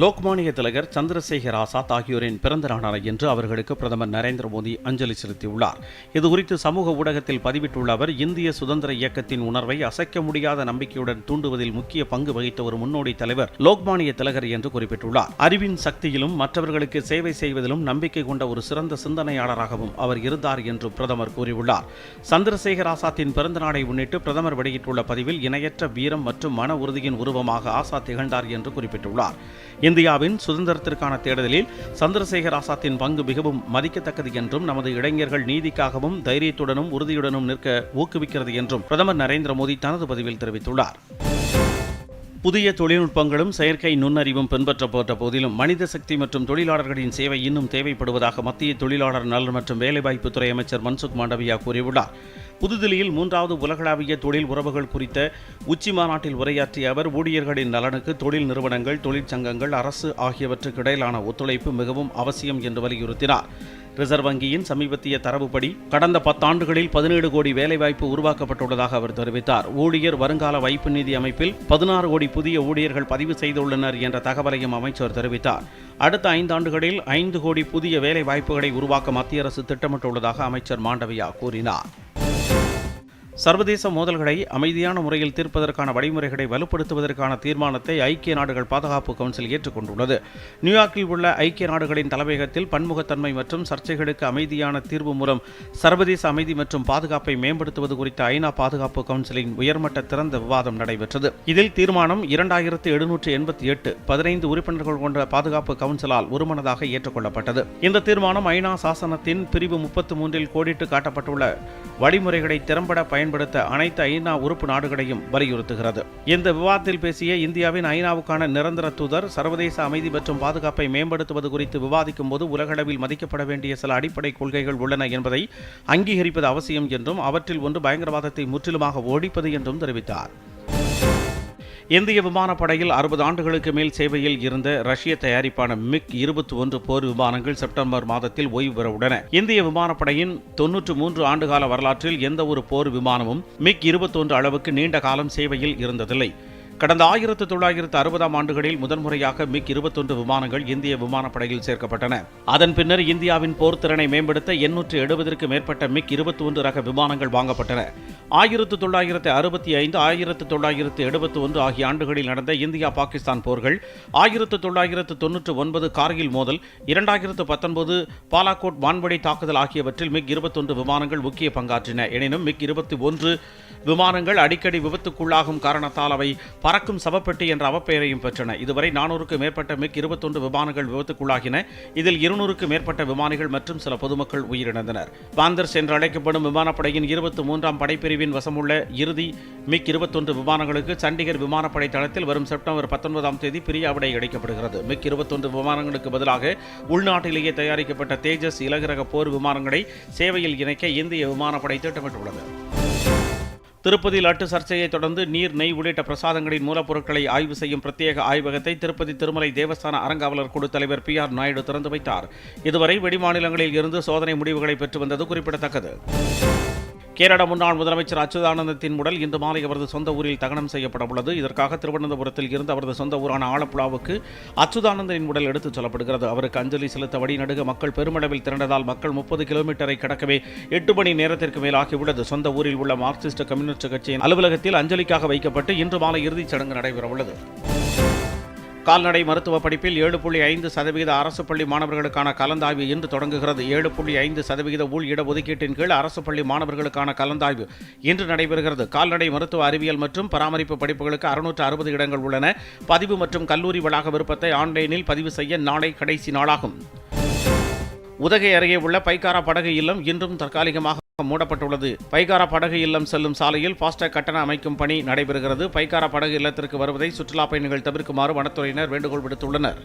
லோக்மானிய திலகர் சந்திரசேகர் ஆசாத் ஆகியோரின் பிறந்த நாளான என்று அவர்களுக்கு பிரதமர் நரேந்திர மோடி அஞ்சலி செலுத்தியுள்ளார். இதுகுறித்து சமூக ஊடகத்தில் பதிவிட்டுள்ள அவர் இந்திய சுதந்திர இயக்கத்தின் உணர்வை அசைக்க முடியாத நம்பிக்கையுடன் தூண்டுவதில் முக்கிய பங்கு வகித்த ஒரு முன்னோடி தலைவர் லோக்மானிய திலகர் என்று குறிப்பிட்டுள்ளார். அறிவின் சக்தியிலும் மற்றவர்களுக்கு சேவை செய்வதிலும் நம்பிக்கை கொண்ட ஒரு சிறந்த சிந்தனையாளராகவும் அவர் இருந்தார் என்று பிரதமர் கூறியுள்ளார். சந்திரசேகர் ஆசாத்தின் பிறந்த நாளை முன்னிட்டு பிரதமர் வெளியிட்டுள்ள பதிவில் இணையற்ற வீரம் மற்றும் மன உறுதியின் உருவமாக ஆசாத் திகழ்ந்தார் என்று குறிப்பிட்டுள்ளார். இந்தியாவின் சுதந்திரத்திற்கான தேடுதலில் சந்திரசேகர் ஆசாத்தின் பங்கு மிகவும் மதிக்கத்தக்கது என்றும் நமது இளைஞர்கள் நீதிக்காகவும் தைரியத்துடனும் உறுதியுடனும் நிற்க ஊக்குவிக்கிறது என்றும் பிரதமர் நரேந்திர மோடி தனது பதிவில் தெரிவித்துள்ளார். புதிய தொழில்நுட்பங்களும் செயற்கை நுண்ணறிவும் பின்பற்றப்பட்ட போதிலும் மனித சக்தி மற்றும் தொழிலாளர்களின் சேவை இன்னும் தேவைப்படுவதாக மத்திய தொழிலாளர் நலன் மற்றும் வேலைவாய்ப்புத்துறை அமைச்சர் மன்சுக் மாண்டவியா கூறியுள்ளார். புதுதில்லியில் மூன்றாவது உலகளாவிய தொழில் உறவுகள் குறித்த உச்சி மாநாட்டில் உரையாற்றிய அவர் ஊழியர்களின் நலனுக்கு தொழில் நிறுவனங்கள் தொழிற்சங்கங்கள் அரசு ஆகியவற்றுக்கு இடையிலான ஒத்துழைப்பு மிகவும் அவசியம் என்று வலியுறுத்தினார். ரிசர்வ் வங்கியின் சமீபத்திய தரவுப்படி கடந்த பத்தாண்டுகளில் பதினேழு கோடி வேலைவாய்ப்பு உருவாக்கப்பட்டுள்ளதாக அவர் தெரிவித்தார். ஊழியர் வருங்கால வைப்பு நிதி அமைப்பில் பதினாறு கோடி புதிய ஊழியர்கள் பதிவு செய்துள்ளனர் என்ற தகவலையும் அமைச்சர் தெரிவித்தார். அடுத்த ஐந்தாண்டுகளில் ஐந்து கோடி புதிய வேலை வாய்ப்புகளை உருவாக்க மத்திய அரசு திட்டமிட்டுள்ளதாக அமைச்சர் மாண்டவியா கூறினார். சர்வதேச மோதல்களை அமைதியான முறையில் தீர்ப்பதற்கான வழிமுறைகளை வலுப்படுத்துவதற்கான தீர்மானத்தை ஐக்கிய நாடுகள் பாதுகாப்பு கவுன்சில் ஏற்றுக்கொண்டுள்ளது. நியூயார்க்கில் உள்ள ஐக்கிய நாடுகளின் தலைமையகத்தில் பன்முகத்தன்மை மற்றும் சர்ச்சைகளுக்கு அமைதியான தீர்வு மூலம் சர்வதேச அமைதி மற்றும் பாதுகாப்பை மேம்படுத்துவது குறித்த ஐநா பாதுகாப்பு கவுன்சிலின் உயர்மட்ட திறந்த விவாதம் நடைபெற்றது. இதில் தீர்மானம் இரண்டாயிரத்து எழுநூற்று எண்பத்தி எட்டு பதினைந்து உறுப்பினர்கள் கொண்ட பாதுகாப்பு கவுன்சிலால் ஒருமனதாக ஏற்றுக்கொள்ளப்பட்டது. இந்த தீர்மானம் ஐநா சாசனத்தின் பிரிவு முப்பத்து மூன்றில் கோடிட்டு காட்டப்பட்டுள்ள வழிமுறைகளை திறம்பட பயன் பயன்படுத்த அனைத்து ஐநா உறுப்பு நாடுகளையும் வலியுறுத்துகிறது. இந்த விவாதத்தில் பேசிய இந்தியாவின் ஐநாவுக்கான நிரந்தர தூதர் சர்வதேச அமைதி மற்றும் பாதுகாப்பை மேம்படுத்துவது குறித்து விவாதிக்கும் போது உலகளவில் மதிக்கப்பட வேண்டிய சில அடிப்படை கொள்கைகள் உள்ளன என்பதை அங்கீகரிப்பது அவசியம் என்றும் அவற்றில் ஒன்று பயங்கரவாதத்தை முற்றிலுமாக ஒழிப்பது என்றும் தெரிவித்தார். இந்திய விமானப்படையில் அறுபது ஆண்டுகளுக்கு மேல் சேவையில் இருந்த ரஷ்ய தயாரிப்பான மிக் இருபத்தி ஒன்று போர் விமானங்கள் செப்டம்பர் மாதத்தில் ஓய்வு பெற உள்ளன இந்திய விமானப்படையின் தொன்னூற்று மூன்று ஆண்டுகால வரலாற்றில் எந்த ஒரு போர் விமானமும் மிக் இருபத்தொன்று அளவுக்கு நீண்ட காலம் சேவையில் இருந்ததில்லை. கடந்த ஆயிரத்து தொள்ளாயிரத்து அறுபதாம் ஆண்டுகளில் முதன்முறையாக மிக் இருபத்தொன்று விமானங்கள் இந்திய விமானப்படையில் சேர்க்கப்பட்டன. அதன் பின்னர் இந்தியாவின் போர் திறனை மேம்படுத்த எண்ணூற்று எழுபதற்கு மேற்பட்ட மிக் இருபத்தி ஒன்று ரக விமானங்கள் வாங்கப்பட்டன. ஆயிரத்து தொள்ளாயிரத்து அறுபத்தி ஐந்து ஆயிரத்து தொள்ளாயிரத்து எழுபத்தி ஒன்று ஆகிய ஆண்டுகளில் நடந்த இந்தியா பாகிஸ்தான் போர்கள் ஆயிரத்து தொள்ளாயிரத்து தொன்னூற்று ஒன்பது கார்கில் மோதல் இரண்டாயிரத்து பத்தொன்பது பாலாகோட் வான்வழி தாக்குதல் ஆகியவற்றில் மிக் இருபத்தொன்று விமானங்கள் முக்கிய பங்காற்றின. எனினும் மிக் இருபத்தி ஒன்று விமானங்கள் அடிக்கடி விபத்துக்குள்ளாகும் காரணத்தால் அவை பறக்கும் சவப்பெட்டி என்ற அவப்பெயரையும் பெற்றன. இதுவரை நானூறுக்கு மேற்பட்ட மிக் இருபத்தொன்று விமானங்கள் விபத்துக்குள்ளாகின. இதில் இருநூறுக்கு மேற்பட்ட விமானிகள் மற்றும் சில பொதுமக்கள் உயிரிழந்தனர். பாந்தர்ஸ் என்று அழைக்கப்படும் விமானப்படையின் இருபத்தி மூன்றாம் படைப்பிரிவின் வசமுள்ள இறுதி மிக் இருபத்தொன்று விமானங்களுக்கு சண்டிகர் விமானப்படை தளத்தில் வரும் செப்டம்பர் பத்தொன்பதாம் தேதி பிரியாவிடை அளிக்கப்படுகிறது. மிக் இருபத்தொன்று விமானங்களுக்கு பதிலாக உள்நாட்டிலேயே தயாரிக்கப்பட்ட தேஜஸ் இலகுரக போர் விமானங்களை சேவையில் இணைக்க இந்திய விமானப்படை திட்டமிட்டுள்ளது. திருப்பதி லட்டு சர்ச்சையை தொடர்ந்து நீர் நெய் உள்ளிட்ட பிரசாதங்களின் மூலப்பொருட்களை ஆய்வு செய்யும் பிரத்யேக ஆய்வகத்தை திருப்பதி திருமலை தேவஸ்தான அறங்காவலர் குழு தலைவர் பி ஆர் நாயுடு திறந்து வைத்தார். இதுவரை வெளிமாநிலங்களில் இருந்து சோதனை முடிவுகளை பெற்று வந்தது குறிப்பிடத்தக்கது. கேரள முன்னாள் முதலமைச்சர் அச்சுதானந்தத்தின் உடல் இன்று மாலை அவரது சொந்த ஊரில் தகனம் செய்யப்பட உள்ளது இதற்காக திருவனந்தபுரத்தில் இருந்து அவரது சொந்த ஊரான ஆலப்புழாவுக்கு அச்சுதானந்தனின் உடல் எடுத்துச் செல்லப்படுகிறது. அவருக்கு அஞ்சலி செலுத்த வழிநடுக மக்கள் பெருமளவில் திரண்டதால் மக்கள் முப்பது கிலோமீட்டரை கடக்கவே எட்டு மணி நேரத்திற்கு மேலாகியுள்ளது. சொந்த ஊரில் உள்ள மார்க்சிஸ்ட் கம்யூனிஸ்ட் கட்சியின் அலுவலகத்தில் அஞ்சலிக்காக வைக்கப்பட்டு இன்று மாலை இறுதிச் சடங்கு நடைபெறவுள்ளது. கால்நடை மருத்துவ படிப்பில் ஏழு புள்ளி ஐந்து சதவீத அரசு பள்ளி மாணவர்களுக்கான கலந்தாய்வு இன்று தொடங்குகிறது. ஏழு புள்ளி ஐந்து சதவீத உள் இடஒதுக்கீட்டின் கீழ் அரசு பள்ளி மாணவர்களுக்கான கலந்தாய்வு இன்று நடைபெறுகிறது. கால்நடை மருத்துவ அறிவியல் மற்றும் பராமரிப்பு படிப்புகளுக்கு அறுநூற்று அறுபது இடங்கள் உள்ளன. பதிவு மற்றும் கல்லூரி வளாக விருப்பத்தை ஆன்லைனில் பதிவு செய்ய நாளை கடைசி நாளாகும். உதகை அருகே உள்ள பைக்காரா படகு இல்லம் இன்றும் தற்காலிகமாக மூடப்பட்டுள்ளது. பைகாரா படகு இல்லம் செல்லும் சாலையில் ஃபாஸ்டாக் கட்டண அமைக்கும் பணி நடைபெறுகிறது. பைகாரா படகு இல்லத்திற்கு வருவதை சுற்றுலா பயணிகள் தவிர்க்குமாறு வனத்துறையினர் வேண்டுகோள் விடுத்துள்ளனர்.